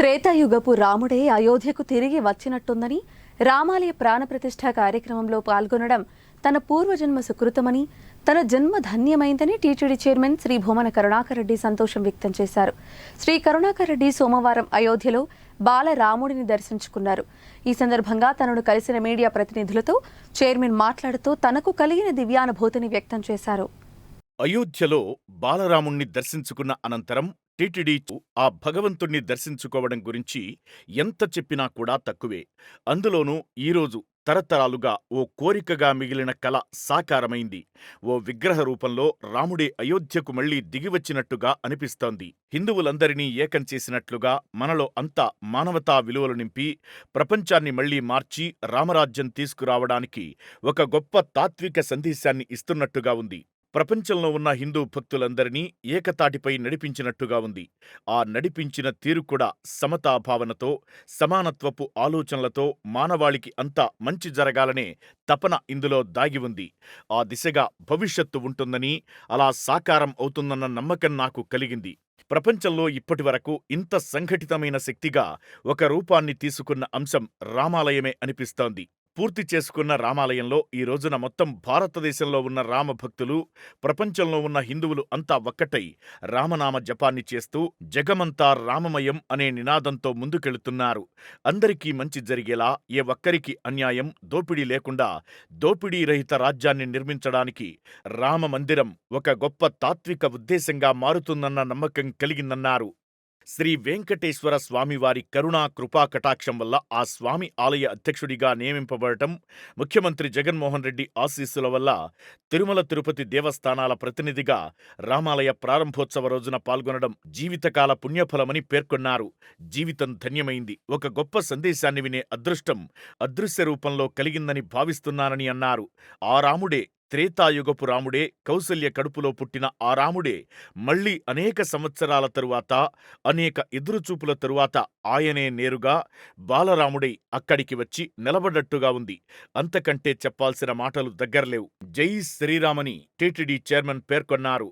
త్రేతాయుగపు రాముడే అయోధ్యకు తిరిగి వచ్చినట్టుందని రామాలయ ప్రాణప్రతిష్ఠ కార్యక్రమంలో పాల్గొనడం తన పూర్వజన్మ సుకృతమని తన జన్మ ధన్యమైందని టీటీడీ చైర్మన్ శ్రీ భూమన కరుణాకర్ రెడ్డి సంతోషం వ్యక్తం చేశారు. శ్రీ కరుణాకర్ రెడ్డి సోమవారం అయోధ్యలో బాలరాముడిని దర్శించుకున్నారు. ఈ సందర్భంగా తనను కలిసిన మీడియా ప్రతినిధులతో చైర్మన్ మాట్లాడుతూ తనకు కలిగిన దివ్యానుభూతిని వ్యక్తం చేశారు. అయోధ్యలో బాలరాముణ్ణి దర్శించుకున్న అనంతరం టీటీడీ ఆ భగవంతుణ్ణి దర్శించుకోవడం గురించి ఎంత చెప్పినా కూడా తక్కువే. అందులోనూ ఈరోజు తరతరాలుగా ఓ కోరికగా మిగిలిన కల సాకారమైంది. ఓ విగ్రహ రూపంలో రాముడే అయోధ్యకు మళ్ళీ దిగివచ్చినట్టుగా అనిపిస్తోంది. హిందువులందరినీ ఏకం చేసినట్లుగా మనలో అంతా మానవతా విలువలు నింపి ప్రపంచాన్ని మళ్ళీ మార్చి రామరాజ్యం తీసుకురావడానికి ఒక గొప్ప తాత్విక సందేశాన్ని ఇస్తున్నట్టుగా ఉంది. ప్రపంచంలో ఉన్న హిందూ భక్తులందరినీ ఏకతాటిపై నడిపించినట్టుగా ఉంది. ఆ నడిపించిన తీరు కూడా సమతాభావనతో సమానత్వపు ఆలోచనలతో మానవాళికి అంతా మంచి జరగాలనే తపన ఇందులో దాగి ఉంది. ఆ దిశగా భవిష్యత్తు ఉంటుందని అలా సాకారం అవుతుందన్న నమ్మకం నాకు కలిగింది. ప్రపంచంలో ఇప్పటివరకు ఇంత సంఘటితమైన శక్తిగా ఒక రూపాన్ని తీసుకున్న అంశం రామాలయమే అనిపిస్తోంది. పూర్తి చేసుకున్న రామాలయంలో ఈ రోజున మొత్తం భారతదేశంలో ఉన్న రామభక్తులు ప్రపంచంలో ఉన్న హిందువులు అంతా ఒక్కటై రామనామ జపాన్ని చేస్తూ జగమంతా రామమయం అనే నినాదంతో ముందుకెళుతున్నారు. అందరికీ మంచి జరిగేలా ఏ ఒక్కరికి అన్యాయం దోపిడీ లేకుండా దోపిడీ రహిత రాజ్యాన్ని నిర్మించడానికి రామ మందిరం ఒక గొప్ప తాత్విక ఉద్దేశంగా మారుతుందన్న నమ్మకం కలిగిందన్నారు. శ్రీ వెంకటేశ్వర స్వామివారి కరుణా కృపా కటాక్షం వల్ల ఆ స్వామి ఆలయ అధ్యక్షుడిగా నియమింపబడటం ముఖ్యమంత్రి జగన్మోహన్ రెడ్డి ఆశీస్సుల వల్ల తిరుమల తిరుపతి దేవస్థానాల ప్రతినిధిగా రామాలయ ప్రారంభోత్సవ రోజున పాల్గొనడం జీవితకాల పుణ్యఫలమని పేర్కొన్నారు. జీవితం ధన్యమైంది. ఒక గొప్ప సందేశాన్ని వినే అదృష్టం అదృశ్య రూపంలో కలిగిందని భావిస్తున్నానని అన్నారు. ఆ రాముడే త్రేతాయుగపు రాముడే కౌసల్య కడుపులో పుట్టిన ఆ రాముడే మళ్ళీ అనేక సంవత్సరాల తరువాత అనేక ఎదురుచూపుల తరువాత ఆయనే నేరుగా బాలరాముడై అక్కడికి వచ్చి నిలబడ్డట్టుగా ఉంది. అంతకంటే చెప్పాల్సిన మాటలు దగ్గరలేవు. జై శ్రీరామని టీటీడీ చైర్మన్ పేర్కొన్నారు.